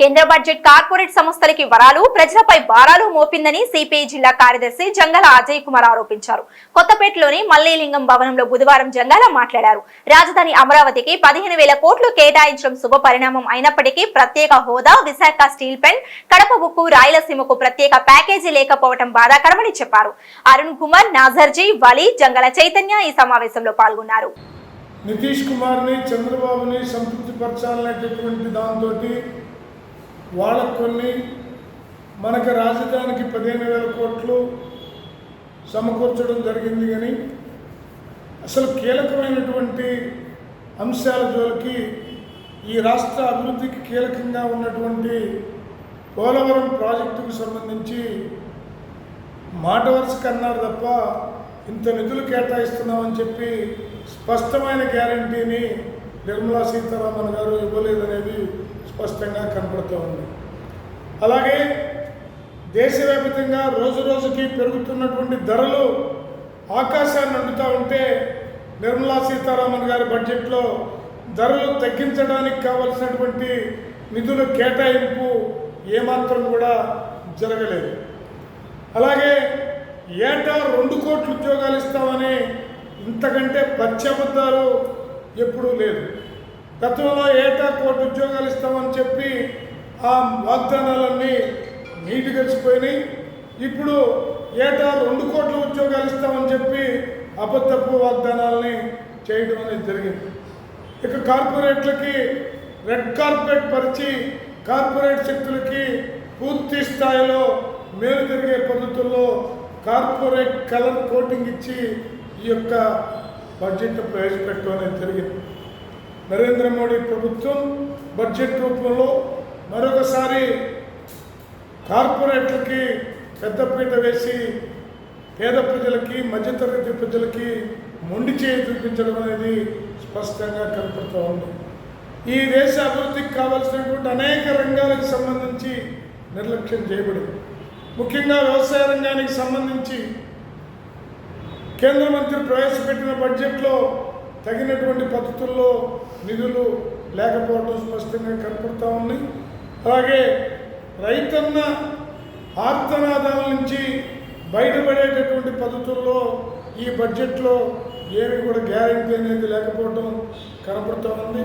కేంద్ర budget corporate సంస్థలకి వరాలు ప్రజలపై భారాలు మోపిందని సిపిఐ జిల్లా కార్యదర్శి జంగల అజయ్ కుమార్ ఆరోపించారు. కొత్తపేటలోని మల్లేలింగం భవనంలో బుధవారం జంగల మాట్లాడారు. రాజధాని అమరావతికి పదిహేను వేల కోట్లు కేటాయించడం శుభ పరిణామం అయినప్పటికీ ప్రత్యేక హోదా విశాఖ స్టీల్ పెన్ కడప ఉక్కు రాయలసీమకు ప్రత్యేక ప్యాకేజీ లేకపోవడం బాధాకరమని చెప్పారు. అరుణ్ కుమార్ నాజర్జీ వలి జంగల చైతన్య ఈ సమావేశంలో పాల్గొన్నారు. నితీష్ కుమార్ని చంద్రబాబుని సంతృప్తిపరచాలనేటటువంటి దాంతో వాళ్ళకు కొన్ని మనకి రాజధానికి పదిహేను వేల కోట్లు సమకూర్చడం జరిగింది కానీ అసలు కీలకమైనటువంటి అంశాల జోలికి ఈ రాష్ట్ర అభివృద్ధికి కీలకంగా ఉన్నటువంటి పోలవరం ప్రాజెక్టుకు సంబంధించి మాట వరుసకు అన్నారు తప్ప ఇంత నిధులు కేటాయిస్తున్నామని చెప్పి స్పష్టమైన గ్యారంటీని నిర్మలా సీతారామన్ గారు ఇవ్వలేదనేది స్పష్టంగా కనపడుతూ ఉంది. అలాగే దేశవ్యాప్తంగా రోజు రోజుకి పెరుగుతున్నటువంటి ధరలు ఆకాశాన్ని అంటుతూ ఉంటే నిర్మలా సీతారామన్ గారి బడ్జెట్లో ధరలు తగ్గించడానికి కావలసినటువంటి నిధుల కేటాయింపు ఏమాత్రం కూడా జరగలేదు. అలాగే ఏటా రెండు కోట్ల ఉద్యోగాలు ఇస్తామని ఇంతకంటే పచ్చబద్దాలు ఎప్పుడూ లేదు. గతంలో ఏటా కోటి ఉద్యోగాలు ఇస్తామని చెప్పి ఆ వాగ్దానాలన్నీ నీటి గడిచిపోయినాయి ఇప్పుడు ఏటా రెండు కోట్ల ఉద్యోగాలు ఇస్తామని చెప్పి అబద్ధపు వాగ్దానాలని చేయడం అనేది జరిగింది. ఇక కార్పొరేట్లకి రెడ్ కార్పెట్ పరిచి కార్పొరేట్ శక్తులకి పూర్తి స్థాయిలో మేలు జరిగే పద్ధతుల్లో కార్పొరేట్ కలర్ కోటింగ్ ఇచ్చి ఈ యొక్క బడ్జెట్ ప్రవేశపెట్టడం అనేది జరిగింది నరేంద్ర మోడీ ప్రభుత్వం బడ్జెట్ రూపంలో మరొకసారి కార్పొరేట్లకి పెద్దపీట వేసి పేద ప్రజలకి మధ్యతరగతి ప్రజలకి మొండి చేయి చూపించడం అనేది స్పష్టంగా కనపడుతూ ఉంది. ఈ దేశ అభివృద్ధికి కావాల్సినటువంటి అనేక రంగాలకు సంబంధించి నిర్లక్ష్యం చేయబడింది. ముఖ్యంగా వ్యవసాయ రంగానికి సంబంధించి కేంద్ర మంత్రి ప్రవేశపెట్టిన బడ్జెట్లో తగినటువంటి పద్ధతుల్లో నిధులు లేకపోవడం స్పష్టంగా కనపడుతూ ఉంది. అలాగే రైతన్న ఆర్తనాదాల నుంచి బయటపడేటటువంటి పద్ధతుల్లో ఈ బడ్జెట్లో ఏమి కూడా గ్యారెంటీ అనేది లేకపోవడం కనపడుతూ ఉంది.